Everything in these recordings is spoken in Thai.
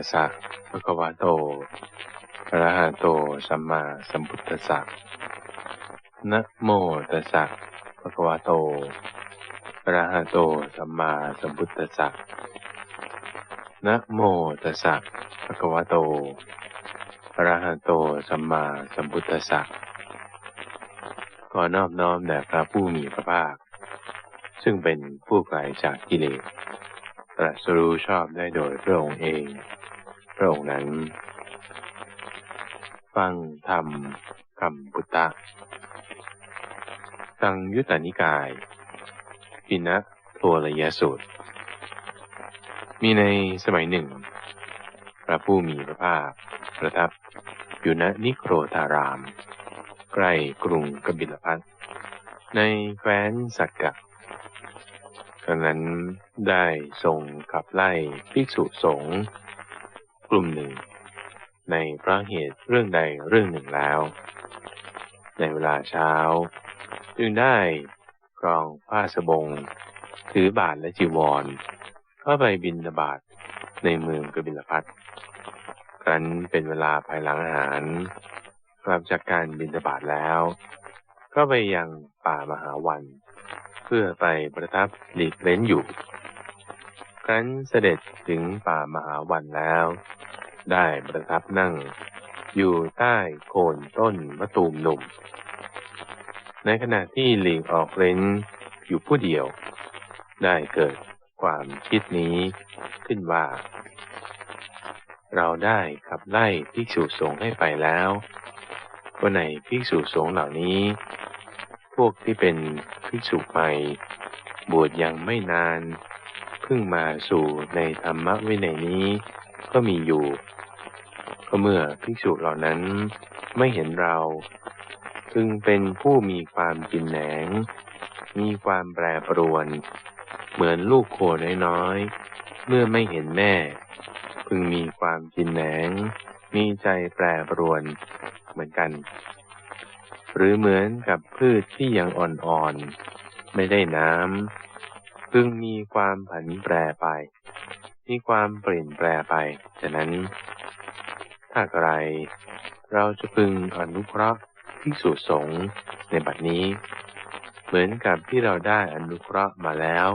สสะภะคะวะโตอะระหะโต สัมมาสัมพุทธัสสะนะโมตัสสะภะคะวะโตอะระหะโต สัมมาสัมพุทธัสสะนะโมตัสสะภะคะวะโตอะระหะโต สัมมาสัมพุทธัสสะขอนอบน้อมแด่พระผู้มีพระภาค ซึ่งเป็นผู้ไกลจากกิเลสตรัสรู้ชอบได้โดยพระองค์เอง พระองค์นั้น ฟังธรรมคำพุทธะสังยุตตนิกายปินะโทรยสูตร มีในสมัยหนึ่ง พระผู้มีพระภาคประทับอยู่ณนิโครธาราม ใกล้กรุงกบิลพัทในแคว้นสักกะครั้งนั้นได้ทรงขับไล่ภิกษุสงฆ์ กลุ่มหนึ่ง ในพระเหตุเรื่องใดเรื่องหนึ่งแล้ว ในเวลาเช้า จึงได้กรองผ้าสบง ถือบาทและจีวร เข้าไปบินบาตในเมืองกบิลพัทครั้นเป็นเวลาภายหลังอาหารกลับจากการบินบาตแล้ว ก็ไปยังป่ามหาวัน เพื่อไปประทับหลีกเล้นอยู่ครั้นเสด็จถึงป่ามหาวันแล้ว ได้ประทับนั่ง อยู่ใต้โคนต้นมะตูมหนุ่ม ในขณะที่หลีกออกเล้นอยู่ผู้เดียว ได้เกิดความคิดนี้ขึ้นว่า เราได้ขับไล่ภิกษุสงฆ์ให้ไปแล้วก็ในภิกษุสงฆ์เหล่านี้ พวกที่เป็นภิกษุใหม่บวชยังไม่นาน เพิ่งมาสู่ในธรรมะวินัยนี้ก็มีอยู่ เมื่อภิกษุเหล่านั้นไม่เห็นเรา พึงเป็นผู้มีความกินแหนง มีความแปรปรวน เหมือนลูกโคน้อยๆ เมื่อไม่เห็นแม่ พึงมีความกินแหนง มีใจแปรปรวนเหมือนกัน หรือเหมือนกับพืชที่ยังอ่อนๆ ไม่ได้น้ำ พึงมีความผันแปรไป มีความเปลี่ยนแปรไป ฉะนั้น ถ้าใครเราจะพึงอนุเคราะห์ภิกษุสงฆ์ในบัดนี้ เหมือนกับที่เราได้อนุเคราะห์มาแล้ว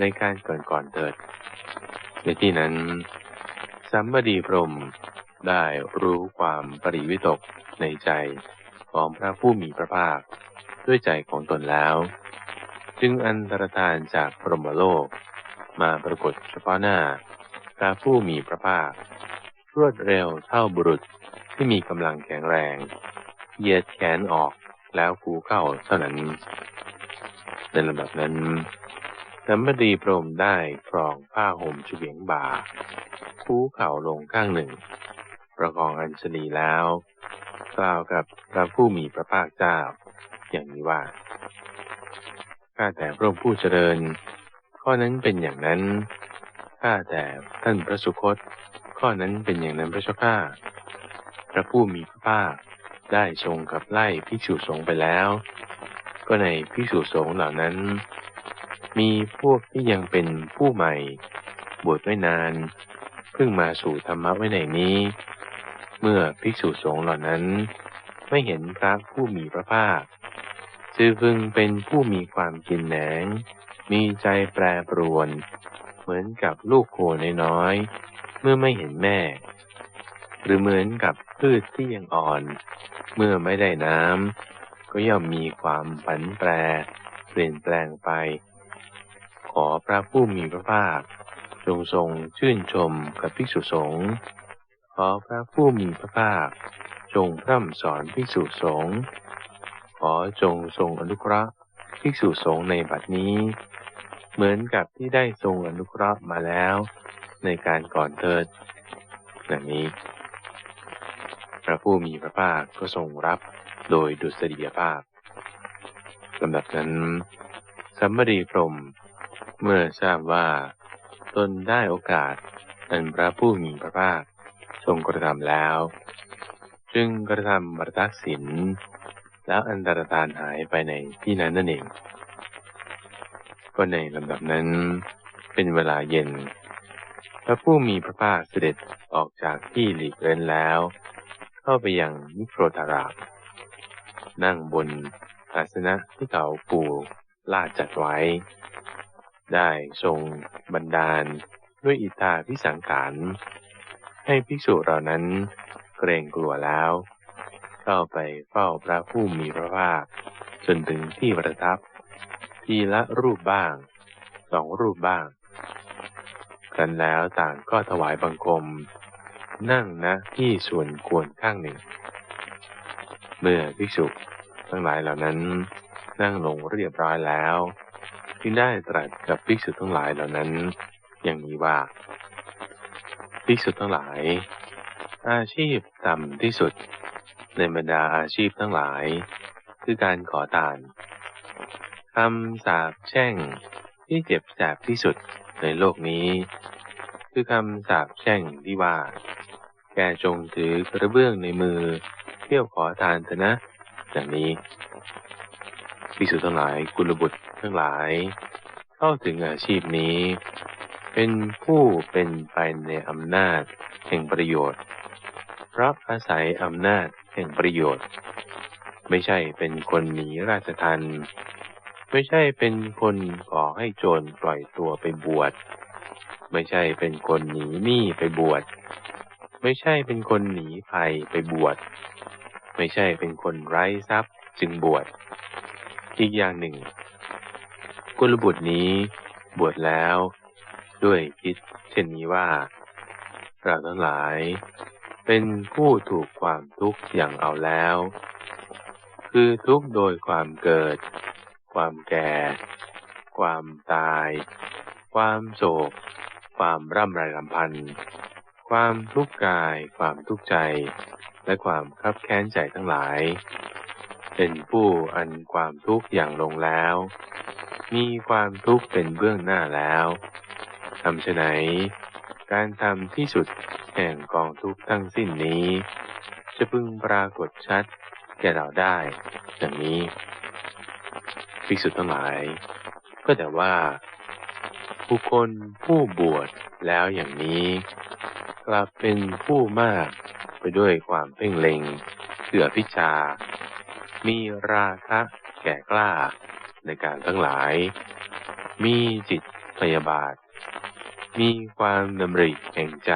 ในการก่อนก่อนเถิด ในที่นั้น สัมบดีพรมได้รู้ความปริวิตกในใจของพระผู้มีพระภาค ด้วยใจของตนแล้ว จึงอันตรธานจากพรหมโลก มาปรากฏเฉพาะหน้าพระผู้มีพระภาค รวดเร็วเท่าบุรุษที่มีกำลังแข็งแรง เหยียดแขนออกแล้วคูเข้าเท่านั้น ในลำดับนั้นสัมดีพรมได้ครองผ้าห่มเฉียงบ่าคูเข่าลงข้างหนึ่ง ประกองอัญชลีแล้ว กล่าวกับพระผู้มีพระภาคเจ้า อย่างนี้ว่า ข้าแต่พระองค์ผู้เจริญ ข้อนั้นเป็นอย่างนั้น ข้าแต่ท่านพระสุคต ข้อนั้นเป็นอย่างนั้นพระเจ้าข้าพระผู้มีพระภาคได้ทรงกับไล่ภิกษุสงฆ์ไปแล้ว ก็ในภิกษุสงฆ์เหล่านั้น มีพวกที่ยังเป็นผู้ใหม่ บวชไม่นาน เพิ่งมาสู่ธรรมะไว้ในนี้ เมื่อภิกษุสงฆ์เหล่านั้น ไม่เห็นพระผู้มีพระภาคจึงพึงเป็นผู้มีความกินแหนง มีใจแปรปรวน เหมือนกับลูกโคน้อย เมื่อไม่เห็นแม่ หรือเหมือนกับพืชที่ยังอ่อน เมื่อไม่ได้น้ำก็ย่อมมีความผันแปร เปลี่ยนแปลงไป ขอพระผู้มีพระภาค จงทรงชื่นชมกับภิกษุสงฆ์ขอพระผู้มีพระภาค จงพร่ำสอนภิกษุสงฆ์ขอจงทรงอนุเคราะห์ภิกษุสงฆ์ในบัดนี้ เหมือนกับที่ได้ทรงอนุเคราะห์มาแล้ว ในการก่อนเถิดดังนี้ พระผู้มีพระภาคก็ทรงรับโดยดุษฎียภาพลำดับนั้นสัมมดีพรมเมื่อทราบว่า ตนได้โอกาสอันพระผู้มีพระภาคทรงกระทำแล้ว จึงกระทำบรรทักษิณแล้วอันตรธานหายไปในที่นั้นนั่นเอง ก็ในลำดับนั้นเป็นเวลาเย็น พระผู้มีพระภาคเสด็จออกจากที่หลีกเล่นแล้ว เข้าไปยังนิโครธารามนั่งบนอาสนะที่เขาปูลาดจัดไว้ ได้ทรงบันดาลด้วยอิทธาพิสังขารให้ภิกษุเหล่านั้นเกรงกลัวแล้ว เข้าไปเฝ้าพระผู้มีพระภาคจนถึงที่ประทับ ทีละรูปบ้าง สองรูปบ้าง กันแล้วต่างก็ถวายบังคม นั่งณที่ส่วนควรข้างหนึ่ง เมื่อภิกษุทั้งหลายเหล่านั้น นั่งลงเรียบร้อยแล้วจึงได้ตรัสกับภิกษุทั้งหลายเหล่านั้น อย่างนี้ว่าภิกษุทั้งหลาย อาชีพต่ำที่สุด ในบรรดาอาชีพทั้งหลาย คือการขอทานคำสาปแช่งที่เจ็บแสบที่สุดในโลกนี้ คือคำสาปแช่งที่ว่า แกจงถือกระเบื้องในมือ เที่ยวขอทานเถอะนะอย่างนี้ภิกษุทั้งหลายกุลบุตรทั้งหลาย เข้าถึงอาชีพนี้ เป็นผู้เป็นไปในอำนาจแห่งประโยชน์เพราะอาศัยอำนาจแห่งประโยชน์ ไม่ใช่เป็นคนหนีราชทันไม่ใช่เป็นคนขอให้โจรปล่อยตัวไปบวช ไม่ใช่เป็นคนหนีหนี้ไปบวช ไม่ใช่เป็นคนหนีภัยไปบวช ไม่ใช่เป็นคนไร้ทรัพย์จึงบวช อีกอย่างหนึ่งกุลบุตรนี้บวชแล้ว ด้วยคิดเช่นนี้ว่า เราทั้งหลาย เป็นผู้ถูกความทุกข์อย่างเอาแล้ว คือทุกข์โดยความเกิด ความแก่ ความตาย ความโศก ความร่ำไรลำพันธ์ ความทุกข์กาย ความทุกข์ใจ และความคับแค้นใจทั้งหลาย เป็นผู้อันความทุกข์อย่างลงแล้ว มีความทุกข์เป็นเบื้องหน้าแล้วทำไฉนการทำที่สุดแห่งกองทุกข์ทั้งสิ้นนี้ จะพึงปรากฏชัดแก่เราได้ดังนี้ ภิกษุทั้งหลาย ก็แต่ว่า บุคคลผู้บวชแล้วอย่างนี้ กลับเป็นผู้มากไปด้วยความเพ่งเล็งเกือพิชา มีราคะแก่กล้าในการทั้งหลาย มีจิตพยาบาท มีความดำริแห่งใจ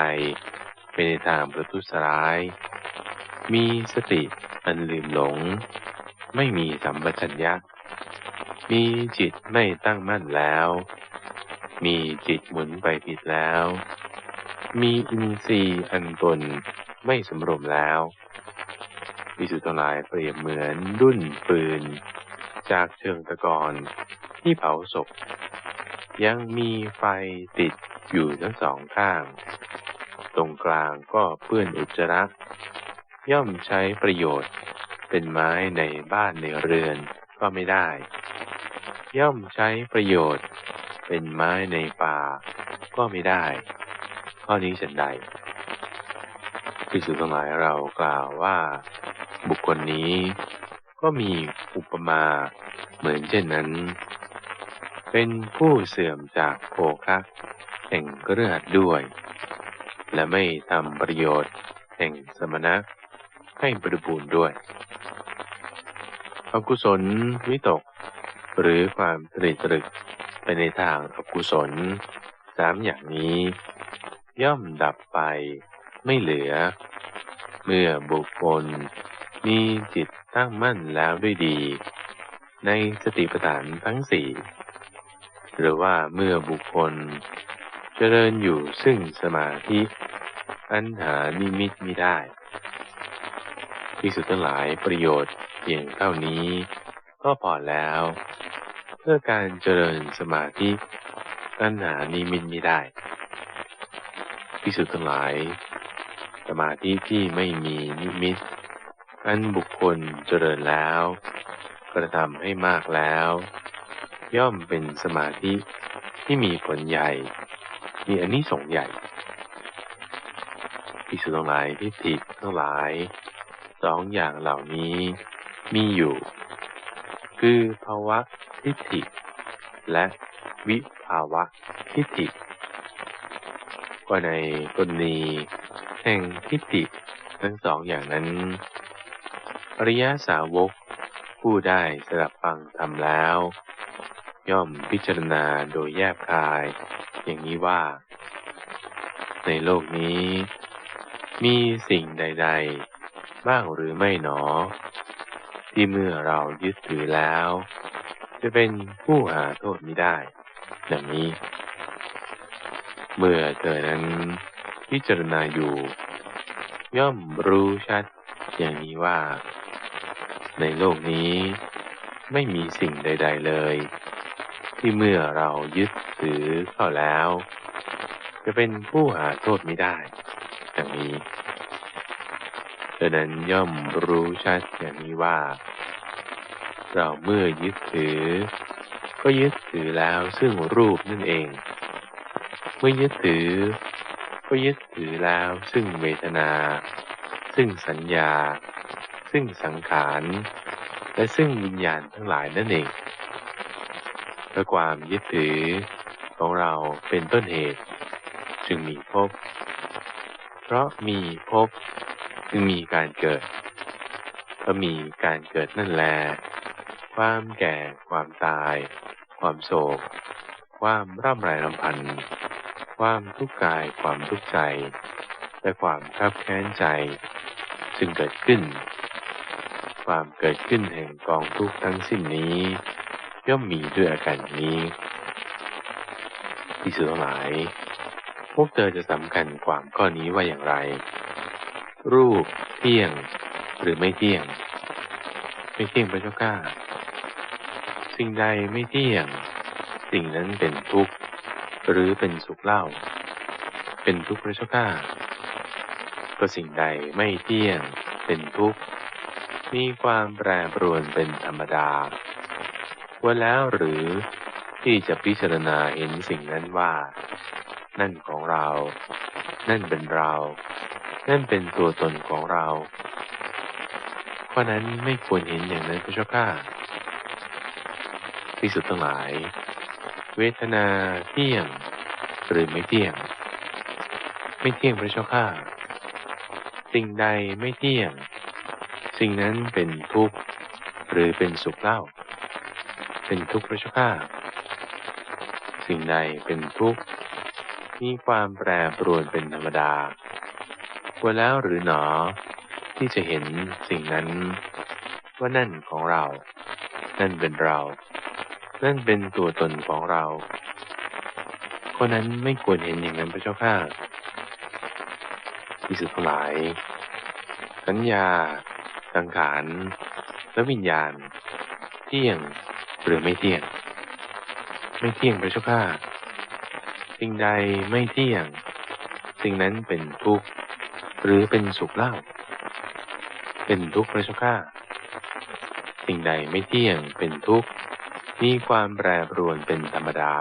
เป็นในทางประทุษร้าย มีสติอันลืมหลง ไม่มีสัมปชัญญะ มีจิตไม่ตั้งมั่นแล้ว มีจิตหมุนไปผิดแล้ว มีอินทรีย์อันตนไม่สมรมแล้ววิสุทธ์หลายเปรียบเหมือนดุ้นปืน จากเชิงตะกอนที่เผาศพ ยังมีไฟติดอยู่ทั้งสองข้าง ตรงกลางก็เปื้อนอุจจาระ ย่อมใช้ประโยชน์เป็นไม้ในบ้านในเรือนก็ไม่ได้ ย่อมใช้ประโยชน์ เป็นไม้ในป่า ก็ไม่ได้ ข้อนี้ฉันใดพิสุทั้งหลายเรากล่าวว่า บุคคลนี้ ก็มีอุปมาเหมือนเช่นนั้น เป็นผู้เสื่อมจากโภคะแห่งเรือดด้วย และไม่ทำประโยชน์แห่งสมณะให้บริบูรณ์ด้วยอกุศลวิตก หรือความตรีตรึก ไปในทางอกุศลสามอย่างนี้ ย่อมดับไปไม่เหลือ เมื่อบุคคลมีจิตตั้งมั่นแล้วด้วยดี ในสติปัฏฐานทั้งสี่หรือว่าเมื่อบุคคลเจริญอยู่ซึ่งสมาธิอันหานิมิตมิได้ที่สุดทั้งหลายประโยชน์เพียงเท่านี้ ก็พอแล้ว เพื่อการเจริญสมาธิตัณหานิมิตไม่ได้พิสุทั้งหลาย สมาธิที่ไม่มีนิมิต อันบุคคลเจริญแล้ว กระทำให้มากแล้ว ย่อมเป็นสมาธิที่มีผลใหญ่ มีอันนี้สงใหญ่พิสุทธ์ทั้งหลายทิฏฐิทั้งหลายสองอย่างเหล่านี้มีอยู่ คือภาวะทิฏฐิ และวิภาวะทิฏฐิว่าในกรณีแห่งทิฏฐิทั้งสองอย่างนั้น อริยสาวกผู้ได้สดับฟังทำแล้ว ย่อมพิจารณาโดยแยบคาย อย่างนี้ว่า ในโลกนี้ มีสิ่งใด ๆ บ้างหรือไม่หนอ ที่เมื่อเรายึดถือแล้ว จะเป็นผู้หาโทษไม่ได้ดังนี้ เมื่อเธอนั้นพิจารณาอยู่ ย่อมรู้ชัด อย่างนี้ว่า ในโลกนี้ไม่มีสิ่งใด ๆเลย ที่เมื่อเรายึดถือเข้าแล้ว จะเป็นผู้หาโทษไม่ได้ดังนี้ เธอนั้นย่อมรู้ชัดอย่างนี้ว่า เราเมื่อยึดถือ ก็ยึดถือแล้วซึ่งรูปนั่นเอง เมื่อยึดถือ ก็ยึดถือแล้วซึ่งเวทนา ซึ่งสัญญา ซึ่งสังขาร และซึ่งวิญญาณทั้งหลายนั่นเองเพราะความยึดถือของเราเป็นต้นเหตุ จึงมีภพเพราะมีภพ จึงมีการเกิดเพราะมีการเกิดนั่นแล ความแก่ ความตาย ความโศก ความร่ำไรรำพันความทุกข์กาย ความทุกข์ใจ และความคับแค้นใจ จึงเกิดขึ้น ความเกิดขึ้นแห่งกองทุกข์ทั้งสิ้นนี้ ย่อมมีด้วยอาการนี้ที่สุดทั้งหลาย พวกเธอจะสำคัญความข้อนี้ว่าอย่างไร รูปเที่ยง หรือไม่เที่ยง ไม่เที่ยงพระเจ้าข้าสิ่งใดไม่เที่ยง สิ่งนั้นเป็นทุกข์หรือเป็นสุขเล่า เป็นทุกข์พระเจ้าข้าก็สิ่งใดไม่เที่ยง เป็นทุกข์มีความแปรปรวนเป็นธรรมดาว่าแล้วหรือที่จะพิจารณาเห็นสิ่งนั้นว่า นั่นของเรา นั่นเป็นเรา นั่นเป็นตัวตนของเรา เพราะนั้นไม่ควรเห็นอย่างนั้นพระเจ้าข้าที่สุดทั้งหลาย เวทนาเที่ยงหรือไม่เที่ยง ไม่เที่ยงพระเจ้าข้าสิ่งใดไม่เที่ยง สิ่งนั้นเป็นทุกข์หรือเป็นสุขเล่า เป็นทุกข์พระเจ้าข้าสิ่งใดเป็นทุกข์มีความแปรปรวนเป็นธรรมดา ควรแล้วหรือหนอ ที่จะเห็นสิ่งนั้น ว่านั่นของเรา นั่นเป็นเรา นั่นเป็นตัวตนของเราคนนั้นไม่ควรเห็นอย่างนั้นพระเจ้าข้าที่สุดหลาย สัญญา สังขาร และวิญญาณ เที่ยงหรือไม่เที่ยง ไม่เที่ยงพระเจ้าข้าสิ่งใดไม่เที่ยง สิ่งนั้นเป็นทุกข์ หรือเป็นสุขเล่า เป็นทุกข์พระเจ้าข้าสิ่งใดไม่เที่ยงเป็นทุกข์ มีความแปรปรวนเป็นธรรมดา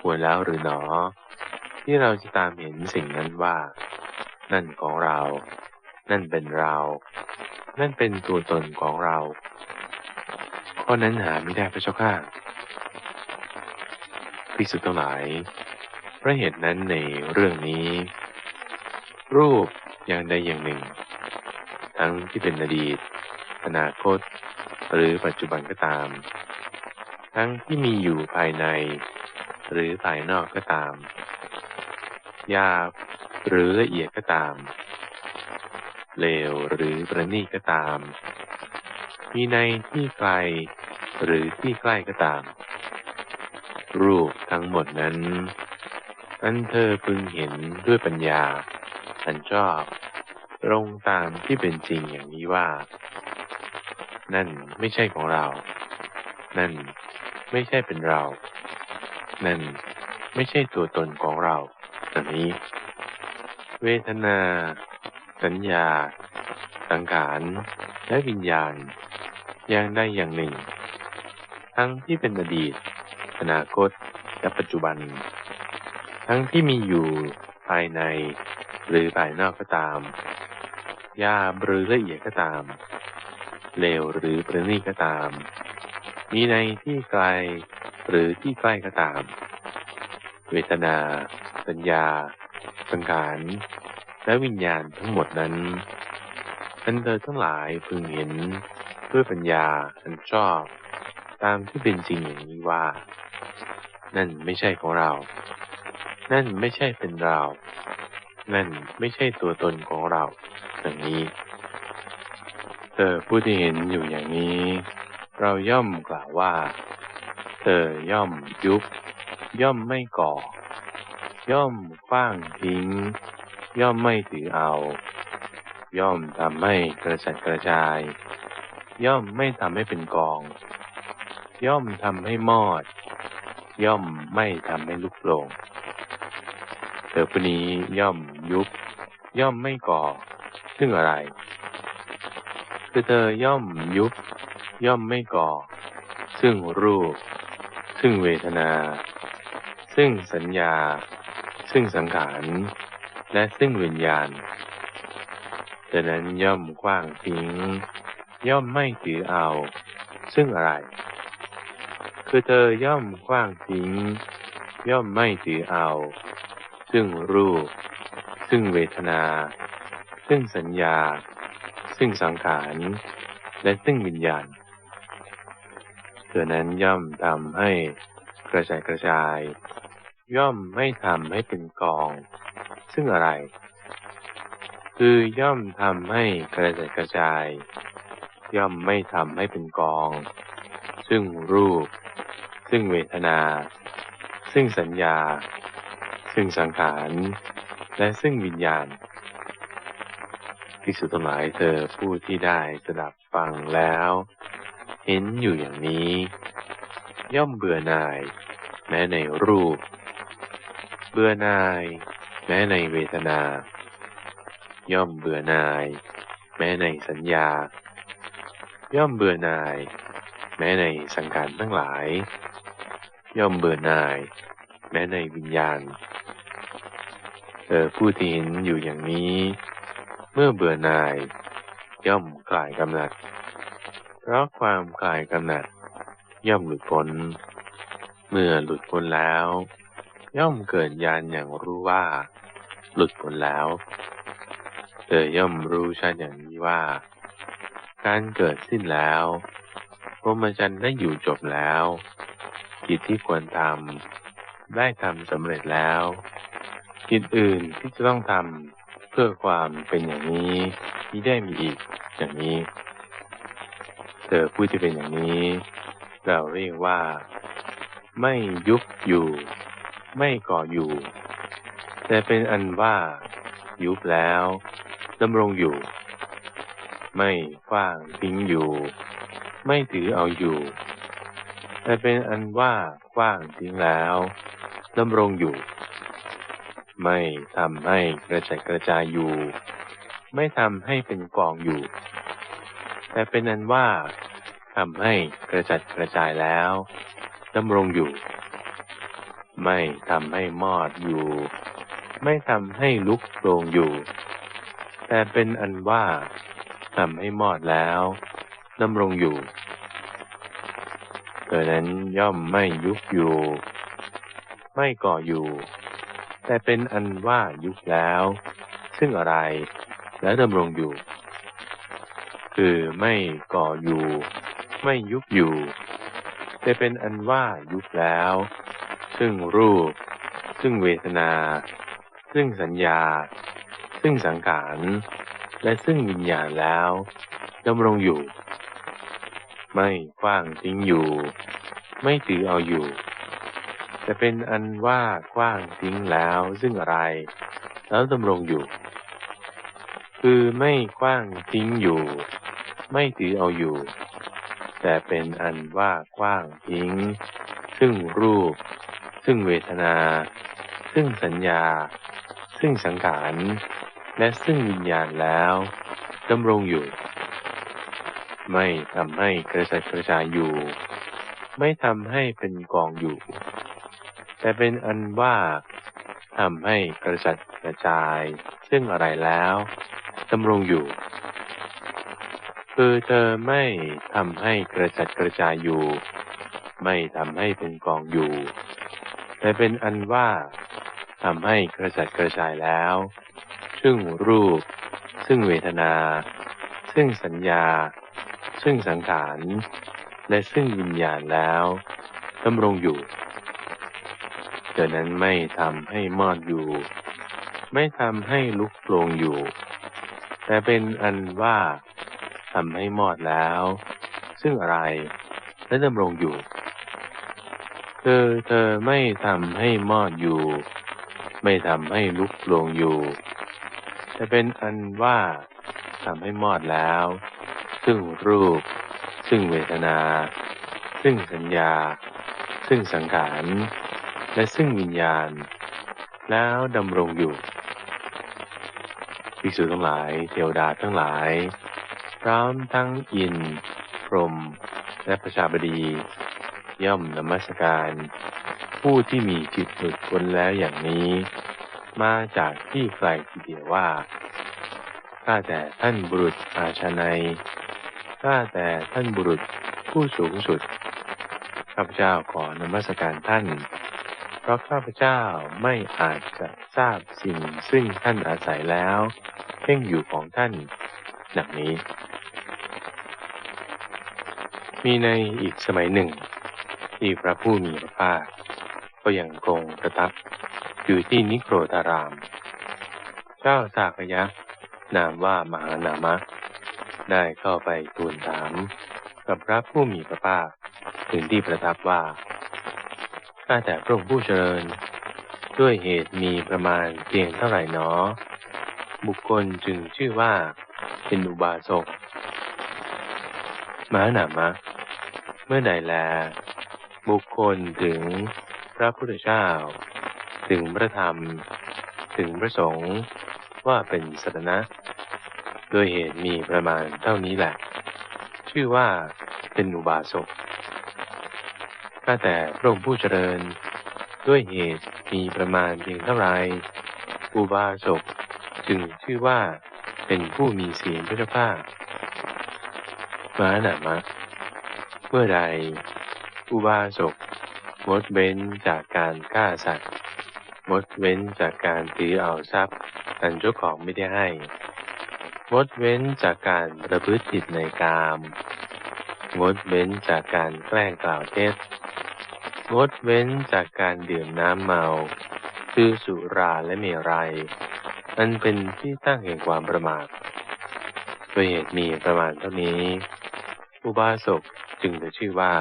ควรแล้วหรือหนอ ที่เราจะตามเห็นสิ่งนั้นว่า นั่นของเรา นั่นเป็นเรา นั่นเป็นตัวตนของเราข้อนั้นหาไม่ได้พระเจ้าข้าพิสุทธิ์ทั้งหลายเพราะเหตุนั้นในเรื่องนี้ รูปอย่างใดอย่างหนึ่ง ทั้งที่เป็นอดีต อนาคต หรือปัจจุบันก็ตาม ทั้งที่มีอยู่ภายใน หรือภายนอกก็ตามยาบหรือละเอียดก็ตาม เลวหรือประณีตก็ตาม มีในที่ไกลหรือที่ใกล้ก็ตาม รูปทั้งหมดนั้นอันเธอพึงเห็นด้วยปัญญา อันชอบ ตรงตามที่เป็นจริงอย่างนี้ว่า นั่นไม่ใช่ของเรา นั่นไม่ใช่เป็นเรา นั่นไม่ใช่ตัวตนของเราดังนี้ เวทนา สัญญา สังขาร และวิญญาณอย่างใดอย่างหนึ่ง ทั้งที่เป็นอดีต อนาคต และปัจจุบัน ทั้งที่มีอยู่ภายใน หรือภายนอกก็ตามยาหรือละเอียดก็ตาม เลวหรือประณีตก็ตาม มีในที่ไกลหรือที่ใกล้ก็ตาม เวทนา สัญญา สังขาร และวิญญาณทั้งหมดนั้นท่นเธอทั้งหลายพึงเห็นด้วยปัญญาอันชอบ ตามที่เป็นจริงอย่างนี้ว่า นั่นไม่ใช่ของเรา นั่นไม่ใช่เป็นเรา นั่นไม่ใช่ตัวตนของเราดังนี้เธอผู้ที่เห็นอยู่อย่างนี้ เราย่อมกล่าวว่า เธอย่อมยุบ ย่อมไม่ก่อ ย่อมคว้างทิ้ง ย่อมไม่ถือเอา ย่อมทำให้กระจัดกระจาย ย่อมไม่ทำให้เป็นกอง ย่อมทำให้มอด ย่อมไม่ทำให้ลุกโลง เธอผู้นี้ย่อมยุบ ย่อมไม่ก่อ ซึ่งอะไร คือเธอย่อมยุบ ย่อมไม่ก่อ ซึ่งรูป ซึ่งเวทนา ซึ่งสัญญา ซึ่งสังขาร และซึ่งวิญญาณดังนั้นย่อมกว้างทิ้ง ย่อมไม่ถือเอา ซึ่งอะไร คือเธอย่อมกว้างทิ้ง ย่อมไม่ถือเอา ซึ่งรูป ซึ่งเวทนา ซึ่งสัญญา ซึ่งสังขาร และซึ่งวิญญาณเธอนั้นย่อมทำให้กระจายกระจาย ย่อมไม่ทำให้เป็นกอง ซึ่งอะไร คือย่อมทำให้กระจายกระจาย ย่อมไม่ทำให้เป็นกอง ซึ่งรูป ซึ่งเวทนา ซึ่งสัญญา ซึ่งสังขาร และซึ่งวิญญาณภิกษุทั้งหลายเธอผู้ที่ได้สดับฟังแล้ว เห็นอยู่อย่างนี้ ย่อมเบื่อหน่าย แม้ในรูป เบื่อหน่าย แม้ในเวทนา ย่อมเบื่อหน่าย แม้ในสัญญา ย่อมเบื่อหน่าย แม้ในสังขารทั้งหลาย ย่อมเบื่อหน่าย แม้ในวิญญาณ เธอผู้ที่เห็นอยู่อย่างนี้ เมื่อเบื่อหน่าย ย่อมคลายกำหนัด เพราะความคลายกำหนัด ย่อมหลุดพ้น เมื่อหลุดพ้นแล้ว ย่อมเกิดญาณอย่างรู้ว่า หลุดพ้นแล้ว เธอย่อมรู้ชัดอย่างนี้ว่า การเกิดสิ้นแล้วพรหมจรรย์ได้อยู่จบแล้ว กิจที่ควรทำได้ทำสำเร็จแล้ว กิจอื่นที่จะต้องทำเพื่อความเป็นอย่างนี้ที่ได้มีอีกอย่างนี้ เธอผู้ที่เป็นอย่างนี้ เราเรียกว่า ไม่ยุบอยู่ ไม่ก่ออยู่ แต่เป็นอันว่า ยุบแล้วดำรงอยู่ ไม่กว้างทิ้งอยู่ ไม่ถือเอาอยู่แต่เป็นอันว่ากว้างทิ้งแล้วดำรงอยู่ ไม่ทำให้กระจายกระจายอยู่ ไม่ทำให้เป็นกองอยู่ แต่เป็นนั้นว่าทำให้กระจัดกระจายแล้วดำรงอยู่ ไม่ทำให้มอดอยู่ ไม่ทำให้ลุกโลงอยู่ แต่เป็นอันว่าทำให้มอดแล้วดำรงอยู่เกิดนั้นย่อมไม่ยุบอยู่ ไม่ก่ออยู่ แต่เป็นอันว่ายุบแล้ว ซึ่งอะไรและดำรงอยู่ คือไม่ก่ออยู่ ไม่ยุบอยู่ แต่เป็นอันว่ายุบแล้ว ซึ่งรูป ซึ่งเวทนา ซึ่งสัญญา ซึ่งสังขารและซึ่งวิญญาณแล้วดำรงอยู่ ไม่กว้างทิ้งอยู่ ไม่ถือเอาอยู่ จะเป็นอันว่ากว้างทิ้งแล้วซึ่งอะไร แล้วดำรงอยู่ คือไม่กว้างทิ้งอยู่ ไม่ถือเอาอยู่ แต่เป็นอันว่ากว้างทิ้ง ซึ่งรูป ซึ่งเวทนา ซึ่งสัญญา ซึ่งสังขาร และซึ่งวิญญาณแล้วดำรงอยู่ ไม่ทำให้กระจัดกระจายอยู่ ไม่ทำให้เป็นกองอยู่ แต่เป็นอันว่าทำให้กระจัดกระจาย ซึ่งอะไรแล้วดำรงอยู่ คือเธอไม่ทำให้กระจัดกระจายอยู่ ไม่ทำให้เป็นกองอยู่ แต่เป็นอันว่าทำให้กระจัดกระจายแล้ว ซึ่งรูป ซึ่งเวทนา ซึ่งสัญญา ซึ่งสังขาร และซึ่งวิญญาณแล้วดำรงอยู่ เธอนั้นไม่ทำให้มอดอยู่ ไม่ทำให้ลุกโปรงอยู่ แต่เป็นอันว่าทำให้มอดแล้ว ซึ่งอะไรและดำรงอยู่เธอเธอไม่ทำให้มอดอยู่ ไม่ทำให้ลุกโปรงอยู่แต่เป็นอันว่าทำให้มอดแล้ว ซึ่งรูป ซึ่งเวทนา ซึ่งสัญญา ซึ่งสังขาร และซึ่งวิญญาณ แล้วดำรงอยู่ภิกษุทั้งหลาย เทวดาทั้งหลาย พร้อมทั้งอิน พรหมและประชาบดี ย่อมนมัสการ ผู้ที่มีจิตหลุดพ้นแล้วอย่างนี้ มาจากที่ไกลทีเดียวว่าข้าแต่ท่านบุรุษอาชนัยข้าแต่ท่านบุรุษผู้สูงสุด ข้าพเจ้าขอนมัสการท่าน ราะข้าพเจ้าไม่อาจจะทราบสิ่งซึ่งท่านอาศัยแล้วเพ่งอยู่ของท่านดังนี้ มีในอีกสมัยหนึ่ง ที่พระผู้มีพระภาคก็ยังคงประทับอยู่ที่นิโครธาราม เจ้าสากยะ นามว่ามหานามะ ได้เข้าไปทูลถาม กับพระผู้มีพระภาคถึงที่ประทับว่า ข้าแต่พระองค์ผู้เจริญ ด้วยเหตุมีประมาณเพียงเท่าไหร่หนอ บุคคลจึงชื่อว่าเป็นอุบาสกมหานามะ เมื่อใดแล บุคคลถึงพระพุทธเจ้า ถึงพระธรรม ถึงพระสงฆ์ว่าเป็นสัตนะโดยเหตุมีประมาณเท่านี้แหละ ชื่อว่าเป็นอุบาสก ข้าแต่พระองค์ผู้เจริญ ด้วยเหตุมีประมาณเพียงเท่าไรอุบาสกจึงชื่อว่าเป็นผู้มีศีลพระเจ้าข้ามาหนามะ เมื่อใด อุบาสกงดเว้นจากการฆ่าสัตว์งดเว้นจากการถือเอาทรัพย์อันเจ้าของไม่ได้ให้งดเว้นจากการประพฤติผิดในกามงดเว้นจากการแกล้งกล่าวเท็จ งดเว้นจากการดื่มน้ำเมา คือสุราและเมรัย อันเป็นที่ตั้งแห่งความประมาทโดยเหตุมีประมาณเท่านี้ อุบาสกจึงจะชื่อว่า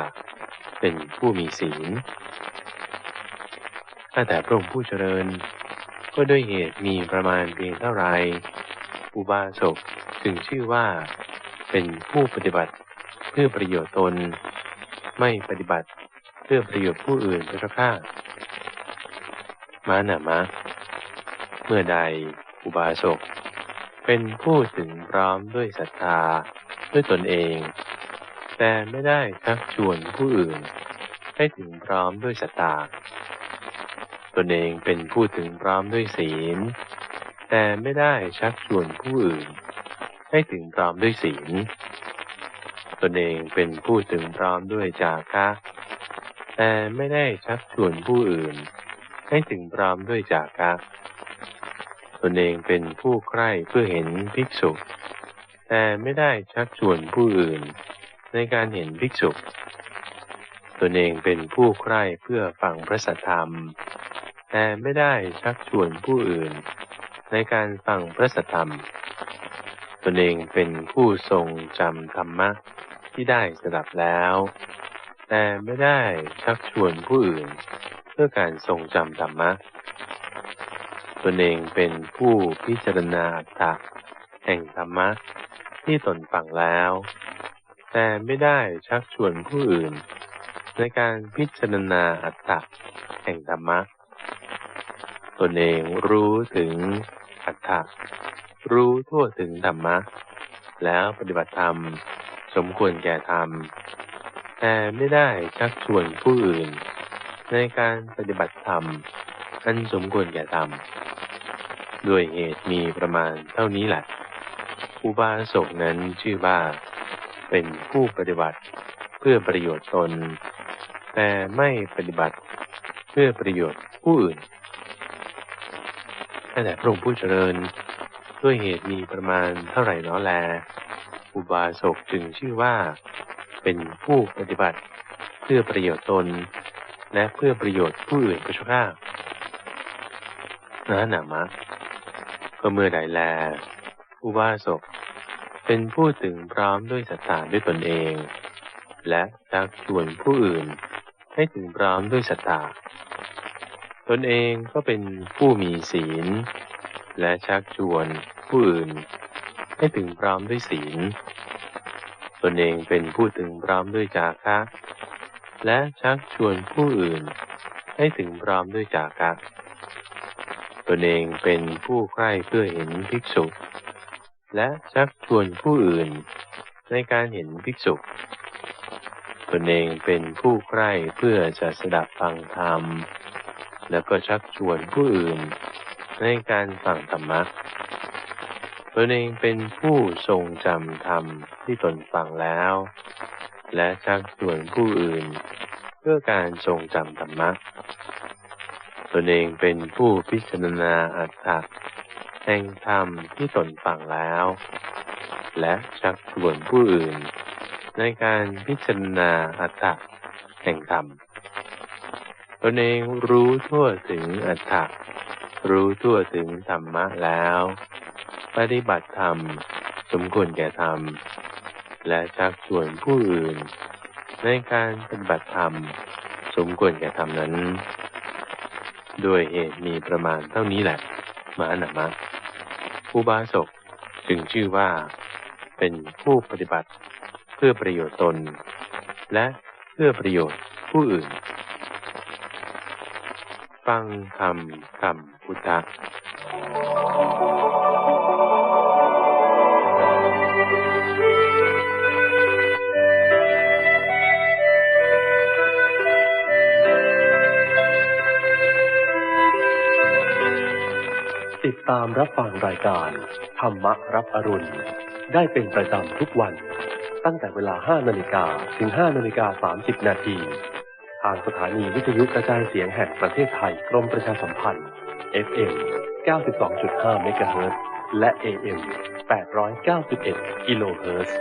เป็นผู้มีศีลถ้าแต่พระองค์ผู้เจริญ ก็ด้วยเหตุมีประมาณเพียงเท่าไร อุบาสกจึงชื่อว่า เป็นผู้ปฏิบัติเพื่อประโยชน์ตน ไม่ปฏิบัติ เพื่อประโยชน์ผู้อื่นพระข้ามาหนามะ เมื่อใดอุบาสกเป็นผู้ถึงพร้อมด้วยศรัทธาด้วยตนเอง แต่ไม่ได้ชักชวนผู้อื่น ให้ถึงพร้อมด้วยศรัทธาตนเองเป็นผู้ถึงพร้อมด้วยศีล แต่ไม่ได้ชักชวนผู้อื่น ให้ถึงพร้อมด้วยศีลตนเองเป็นผู้ถึงพร้อมด้วยจาคะ แต่ไม่ได้ชักชวนผู้อื่น ให้ถึงพร้อมด้วยจาคะตนเองเป็นผู้ใคร่เพื่อเห็นภิกษุ แต่ไม่ได้ชักชวนผู้อื่น ในการเห็นภิกษุ ตนเองเป็นผู้ใคร่เพื่อฟังพระสัทธรรม แต่ไม่ได้ชักชวนผู้อื่น ในการฟังพระสัทธรรม ตนเองเป็นผู้ทรงจำธรรมะที่ได้สดับแล้ว แต่ไม่ได้ชักชวนผู้อื่น เพื่อการทรงจำธรรมะตนเองเป็นผู้พิจารณาอัตถะแห่งธรรมะที่ตนฟังแล้วแแต่ไม่ได้ชักชวนผู้อื่น ในการพิจารณาอัตตะแห่งธรรมะตนเองรู้ถึงอัตตะรู้ทั่วถึงธรรมะ แล้วปฏิบัติธรรม สมควรแก่ธรรม แต่ไม่ได้ชักชวนผู้อื่น ในการปฏิบัติธรรม อันสมควรแก่ธรรมด้วยเหตุมีประมาณเท่านี้แหละอุบาสกนั้นชื่อว่า เป็นผู้ปฏิบัติเพื่อประโยชน์ตน แต่ไม่ปฏิบัติเพื่อประโยชน์ผู้อื่นแต่พระองค์ผู้เจริญ ด้วยเหตุมีประมาณเท่าไหร่น้อแล อุบาสกจึงชื่อว่า เป็นผู้ปฏิบัติ เพื่อประโยชน์ตน และเพื่อประโยชน์ผู้อื่นพระเจ้าข้านะหนามะก็เมื่อใดแลอุบาสกเป็นผู้ถึงพร้อมด้วยศรัทธาด้วยตนเอง และชักชวนผู้อื่นให้ถึงพร้อมด้วยศรัทธาตนเองก็เป็นผู้มีศีล และชักชวนผู้อื่นให้ถึงพร้อมด้วยศีล นเองเป็นผู้ถึงพร้อมด้วยจาคะ และชักชวนผู้อื่นให้ถึงพร้อมด้วยจาคะ ตนเองเป็นผู้ใคร่เพื่อเห็นภิกษุ และชักชวนผู้อื่นในการเห็นภิกษุ ตนเองเป็นผู้ใคร่เพื่อจะสดับฟังธรรม แล้วก็ชักชวนผู้อื่นในการฟังธรรมะ ตนเองเป็นผู้ทรงจำธรรมที่ตนฟังแล้ว และชักชวนผู้อื่น เพื่อการทรงจำธรรมะตนเองเป็นผู้พิจารณาอัตถะแห่งธรรมที่ตนฟังแล้ว และชักชวนผู้อื่น ในการพิจารณาอัตถะแห่งธรรมตนเองรู้ทั่วถึงอัตถะรู้ทั่วถึงธรรมะแล้ว ปฏิบัติธรรม สมควรแก่ธรรม และชักชวนผู้อื่น ในการปฏิบัติธรรม สมควรแก่ธรรมนั้น ด้วยเหตุมีประมาณเท่านี้แหละมหานามะอุบาสกจึงชื่อว่า เป็นผู้ปฏิบัติเพื่อประโยชน์ตน และเพื่อประโยชน์ผู้อื่น ฟังธรรมคำพุทธ ตามรับฟังรายการ ธรรมรับอรุณ ได้เป็นประจำทุกวัน ตั้งแต่เวลา 5 นาฬิกาถึง 5 นาฬิกา 30 นาทีทางสถานีวิทยุกระจายเสียงแห่งประเทศไทยกรมประชาสัมพันธ์ FM 92.5 เมกะเฮิรตซ์และ AM 891 กิโลเฮิรตซ์